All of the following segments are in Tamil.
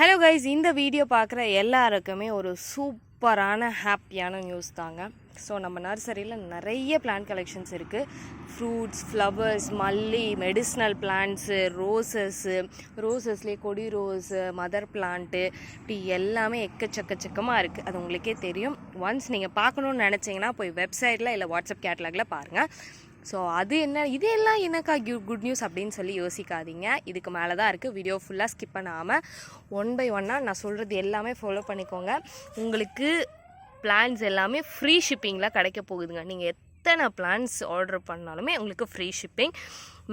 ஹலோ கைஸ் இந்த வீடியோ பார்க்குற எல்லாருக்குமே ஒரு சூப்பரான ஹாப்பியான நியூஸ் தாங்க. ஸோ நம்ம நர்சரியில் நிறைய பிளான்ட் கலெக்ஷன்ஸ் இருக்குது ஃப்ரூட்ஸ் ஃப்ளவர்ஸ் மல்லி மெடிசினல் பிளான்ட்ஸு ரோசஸ்ஸு ரோசஸ்லேயே கொடி ரோஸு மதர் பிளான்ட்டு இப்படி எல்லாமே எக்கச்சக்கச்சக்கமாக இருக்குது அது உங்களுக்கே தெரியும். ஒன்ஸ் நீங்கள் பார்க்கணுன்னு நினச்சிங்கன்னா போய் வெப்சைட்டில் இல்லை வாட்ஸ்அப் கேட்லாகில் பாருங்கள் ஸோ அது என்ன இதெல்லாம் என்னக்கா குட் நியூஸ் அப்படின்னு சொல்லி யோசிக்காதீங்க. இதுக்கு மேலே தான் இருக்குது வீடியோ ஃபுல்லாக ஸ்கிப் பண்ணாமல் ஒன் பை ஒன்னாக நான் சொல்கிறது எல்லாமே ஃபாலோ பண்ணிக்கோங்க. உங்களுக்கு பிளான்ஸ் எல்லாமே ஃப்ரீ ஷிப்பிங்கில் கிடைக்க போகுதுங்க. நீங்கள் எத்தனை பிளான்ஸ் ஆர்டர் பண்ணாலுமே உங்களுக்கு ஃப்ரீ ஷிப்பிங்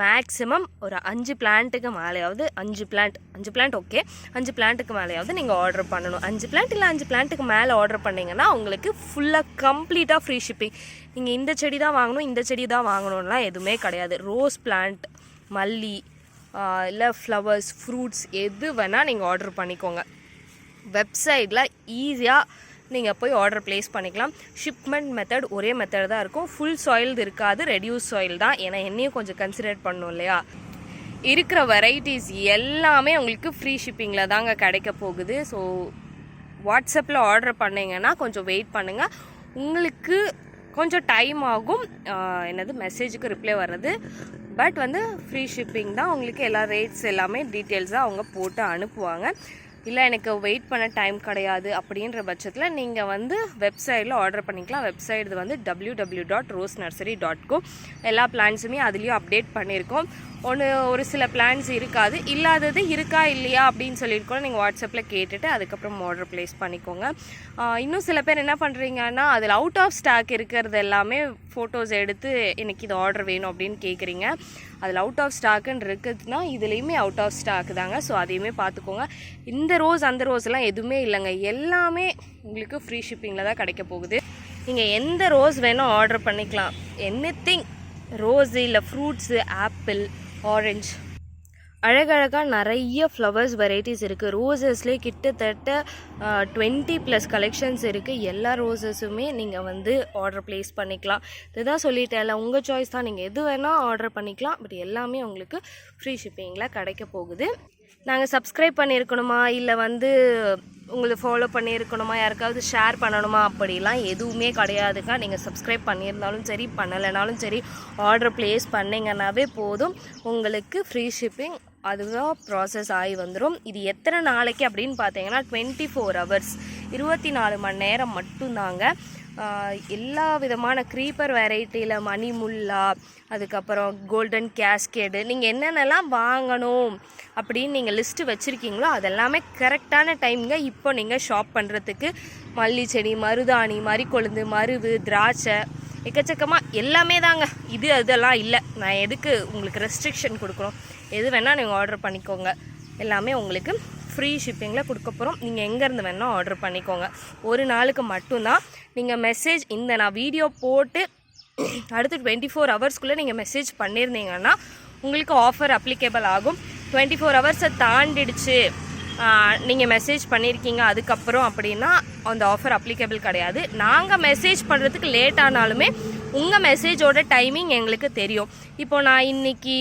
மேக்ஸிமம் ஒரு அஞ்சு பிளான்ட்டுக்கு மேலேயாவது அஞ்சு பிளான்ட் அஞ்சு பிளான்ட் ஓகே அஞ்சு பிளான்ட்டுக்கு மேலேயாவது நீங்கள் ஆர்டர் பண்ணணும். அஞ்சு பிளான்ட் இல்லை அஞ்சு பிளான்ட்டுக்கு மேலே ஆர்டர் பண்ணிங்கன்னா உங்களுக்கு ஃபுல்லாக கம்ப்ளீட்டாக ஃப்ரீ ஷிப்பிங் நீங்கள் இந்த செடி தான் வாங்கணும் இந்த செடி தான் வாங்கணும்லாம் எதுவுமே கிடையாது. ரோஸ் பிளான்ட் மல்லி இல்லை ஃப்ளவர்ஸ் ஃப்ரூட்ஸ் எது வேணால் நீங்கள் ஆர்டர் பண்ணிக்கோங்க. வெப்சைட்டில் ஈஸியாக நீங்கள் போய் ஆர்டர் ப்ளேஸ் பண்ணிக்கலாம். ஷிப்மெண்ட் மெத்தட் ஒரே மெத்தட் தான் இருக்கும். ஃபுல் சாயில் இருக்காது. ரெடியூஸ் சாயில் தான். ஏன்னா என்னையும் கொஞ்சம் கன்சிடர் பண்ணும் இல்லையா? இருக்கிற வெரைட்டிஸ் எல்லாமே உங்களுக்கு ஃப்ரீ ஷிப்பிங்கில் தாங்க கிடைக்க போகுது. ஸோ வாட்ஸ்அப்பில் ஆர்டர் பண்ணிங்கன்னா கொஞ்சம் வெயிட் பண்ணுங்கள் உங்களுக்கு கொஞ்சம் டைம் ஆகும். என்னது மெசேஜுக்கு ரிப்ளை வர்றது. பட் வந்து ஃப்ரீ ஷிப்பிங் தான். உங்களுக்கு எல்லா ரேட்ஸ் எல்லாமே டீட்டெயில்ஸாக அவங்க போட்டு அனுப்புவாங்க. இல்லை எனக்கு வெயிட் பண்ண டைம் கிடையாது அப்படின்ற பட்சத்தில் நீங்கள் வந்து வெப்சைட்டில் ஆர்டர் பண்ணிக்கலாம். வெப்சைட் வந்து W W dot rose nursery dot co எல்லா பிளான்ஸுமே அதுலேயும் அப்டேட் பண்ணியிருக்கோம். ஒன்று ஒரு சில பிளான்ஸ் இருக்காது. இல்லாதது இருக்கா இல்லையா அப்படின்னு சொல்லிட்டு கூட நீங்கள் வாட்ஸ்அப்பில் கேட்டுட்டு அதுக்கப்புறம் ஆர்டர் ப்ளேஸ் பண்ணிக்கோங்க. இன்னும் சில பேர் என்ன பண்ணுறீங்கன்னா அதில் அவுட் ஆஃப் ஸ்டாக் இருக்கிறது எல்லாமே ஃபோட்டோஸ் எடுத்து எனக்கு இது ஆர்டர் வேணும் அப்படின்னு கேட்குறீங்க அதில் அவுட் ஆஃப் ஸ்டாக்குன்னு இருக்குதுன்னா இதுலேயுமே அவுட் ஆஃப் ஸ்டாக் தாங்க. ஸோ அதையுமே பார்த்துக்கோங்க இந்த ரோஸ் அந்த ரோஸ்லாம் எதுவுமே இல்லைங்க. எல்லாமே உங்களுக்கு ஃப்ரீ ஷிப்பிங்கில் தான் கிடைக்க போகுது. நீங்கள் எந்த ரோஸ் வேணும் ஆர்டர் பண்ணிக்கலாம். எனி திங் ரோஸு இல்லை ஃப்ரூட்ஸு ஆப்பிள் ஆரஞ்சு அழகழகாக நிறைய ஃப்ளவர்ஸ் வெரைட்டிஸ் இருக்குது ரோசஸ்லேயே கிட்டத்தட்ட டுவெண்ட்டி ப்ளஸ் கலெக்ஷன்ஸ் இருக்குது எல்லா ரோசஸுமே நீங்கள் வந்து ஆர்டர் ப்ளேஸ் பண்ணிக்கலாம். இதுதான் சொல்லிட்டேன்ல உங்கள் சாய்ஸ் தான். நீங்கள் எது வேணால் ஆர்டர் பண்ணிக்கலாம். பட் எல்லாமே உங்களுக்கு ஃப்ரீ ஷிப்பிங்கில் கிடைக்க போகுது. நாங்கள் சப்ஸ்கிரைப் பண்ணியிருக்கணுமா? இல்லை வந்து உங்களை ஃபாலோ பண்ணியிருக்கணுமா? யாருக்காவது ஷேர் பண்ணணுமா? அப்படிலாம் எதுவுமே கிடையாதுக்கா நீங்கள் சப்ஸ்கிரைப் பண்ணியிருந்தாலும் சரி பண்ணலைனாலும் சரி ஆர்டர் ப்ளேஸ் பண்ணிங்கன்னாவே போதும். உங்களுக்கு ஃப்ரீ ஷிப்பிங் அதுதான் ப்ராசஸ் ஆகி வந்துடும் இது எத்தனை நாளைக்கு அப்படின்னு பார்த்தீங்கன்னா டுவெண்ட்டி ஃபோர் ஹவர்ஸ் இருபத்தி நாலு மணி நேரம் மட்டும்தாங்க. எல்லா விதமான க்ரீப்பர் வெரைட்டியில் மணி முல்லா அதுக்கப்புறம் கோல்டன் கேஸ்கேடு நீங்கள் என்னென்னலாம் வாங்கணும் அப்படின்னு நீங்கள் லிஸ்ட்டு வச்சுருக்கீங்களோ அதெல்லாமே கரெக்டான டைமுங்க இப்போ நீங்கள் ஷாப் பண்ணுறதுக்கு மல்லி செடி மருதாணி மறிக்கொழுந்து மருவு திராட்சை எக்கச்சக்கமாக எல்லாமே தாங்க. இது அதெல்லாம் இல்லை. நான் எதுக்கு உங்களுக்கு ரெஸ்ட்ரிக்ஷன் கொடுக்குறோம் எது வேணால் நீங்கள் ஆர்டர் பண்ணிக்கோங்க. எல்லாமே உங்களுக்கு ஃப்ரீ ஷிப்பிங்கில் கொடுக்க போகிறோம் நீங்கள் எங்கேருந்து வேணால் ஆர்டர் பண்ணிக்கோங்க. ஒரு நாளுக்கு மட்டும்தான். நீங்கள் மெசேஜ் இந்த நான் வீடியோ போட்டு அடுத்து டுவெண்ட்டி ஃபோர் ஹவர்ஸ்க்குள்ளே நீங்கள் மெசேஜ் பண்ணியிருந்தீங்கன்னா உங்களுக்கு ஆஃபர் அப்ளிகேபிள் ஆகும். டுவெண்ட்டி ஃபோர் ஹவர்ஸை தாண்டிடுச்சு. நீங்கள் மெசேஜ் பண்ணியிருக்கீங்க அதுக்கப்புறம் அப்படின்னா அந்த ஆஃபர் அப்ளிகேபிள் கிடையாது. நாங்கள் மெசேஜ் பண்ணுறதுக்கு லேட் ஆனாலுமே உங்கள் மெசேஜோட டைமிங் எங்களுக்கு தெரியும். இப்போ நான் இன்னைக்கு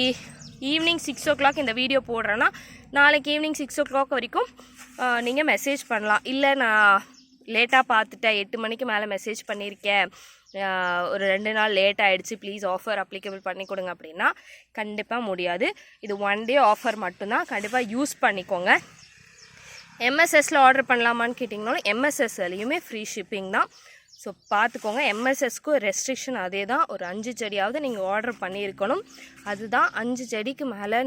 ஈவினிங் சிக்ஸ் ஓ கிளாக் இந்த வீடியோ போடுறேன்னா நாளைக்கு ஈவினிங் சிக்ஸ் ஓ கிளாக் வரைக்கும் நீங்கள் மெசேஜ் பண்ணலாம். இல்லை நான் லேட்டாக பார்த்துட்டேன். எட்டு மணிக்கு மேலே மெசேஜ் பண்ணியிருக்கேன் ஒரு ரெண்டு நாள் லேட் ஆகிடுச்சு ப்ளீஸ் ஆஃபர் அப்ளிகபிள் பண்ணி கொடுங்க அப்படின்னா கண்டிப்பாக முடியாது. இது ஒன் டே ஆஃபர் மட்டும்தான். கண்டிப்பாக யூஸ் பண்ணிக்கோங்க. எம்எஸ்எஸில் ஆர்டர் பண்ணலாமான்னு கேட்டிங்கனாலும் எம்எஸ்எஸ்லையுமே ஃப்ரீ ஷிப்பிங் தான். ஸோ பார்த்துக்கோங்க. எம்எஸ்எஸ்க்கு ரெஸ்ட்ரிக்ஷன் அதே தான் ஒரு அஞ்சு செடியாவது நீங்கள் ஆர்டர் பண்ணியிருக்கணும். அதுதான் அஞ்சு செடிக்கு மேலே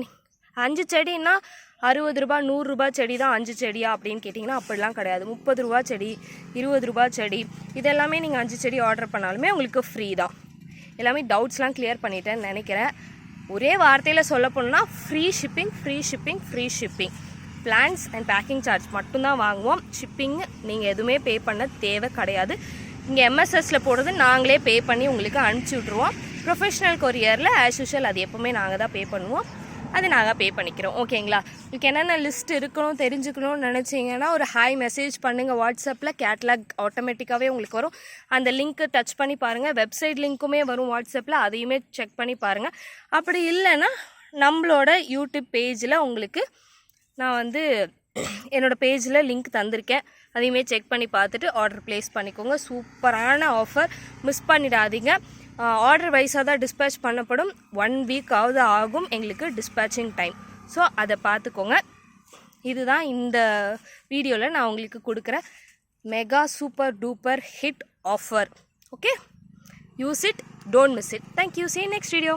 அஞ்சு செடின்னா அறுபது ரூபா நூறுரூபா செடி தான் அஞ்சு செடியா அப்படின்னு கேட்டிங்கன்னா அப்படிலாம் கிடையாது. முப்பது ரூபா செடி இருபது ரூபா செடி இதெல்லாமே நீங்கள் அஞ்சு செடி ஆர்டர் பண்ணாலுமே உங்களுக்கு ஃப்ரீ தான். எல்லாமே டவுட்ஸ்லாம் கிளியர் பண்ணிட்டேன்னு நினைக்கிறேன். ஒரே வார்த்தையில் சொல்ல போனோம்னா free shipping free shipping free shipping plans and packing charge மட்டும்தான் வாங்குவோம். ஷிப்பிங் நீங்கள் எதுவுமே பே பண்ண தேவை கிடையாது. இங்கே எம்எஸ்எஸில் போடுறது நாங்களே பே பண்ணி உங்களுக்கு அனுப்பிச்சி விட்ருவோம் ப்ரொஃபஷனல் கொரியரில் ஆஸ் யூஷுவல் அது எப்போவுமே நாங்கள் தான் பே பண்ணுவோம். அது நாங்கள் பே பண்ணிக்கிறோம். ஓகேங்களா உங்களுக்கு என்னென்ன லிஸ்ட் இருக்கணும் தெரிஞ்சுக்கணும்னு நினச்சிங்கன்னா ஒரு ஹாய் மெசேஜ் பண்ணுங்கள் வாட்ஸ்அப்பில் கேட்லாக் ஆட்டோமேட்டிக்காகவே உங்களுக்கு வரும். அந்த லிங்க்கு டச் பண்ணி பாருங்கள் வெப்சைட் லிங்க்குமே வரும் வாட்ஸ்அப்பில் அதையுமே செக் பண்ணி பாருங்கள் அப்படி இல்லைன்னா நம்மளோட யூடியூப் பேஜில் உங்களுக்கு நான் வந்து என்னோடய பேஜில் லிங்க் தந்திருக்கேன். அதையுமே செக் பண்ணி பார்த்துட்டு ஆர்டர் ப்ளேஸ் பண்ணிக்கோங்க. சூப்பரான ஆஃபர் மிஸ் பண்ணிடாதீங்க. ஆர்டர் வைஸாக தான் டிஸ்பேச் பண்ணப்படும். ஒன் வீக்காவது ஆகும் எங்களுக்கு டிஸ்பேச்சிங் டைம் ஸோ அதை பார்த்துக்கோங்க. இதுதான் இந்த வீடியோவில் நான் உங்களுக்கு கொடுக்குற mega super duper hit offer okay use it don't miss it thank you see next video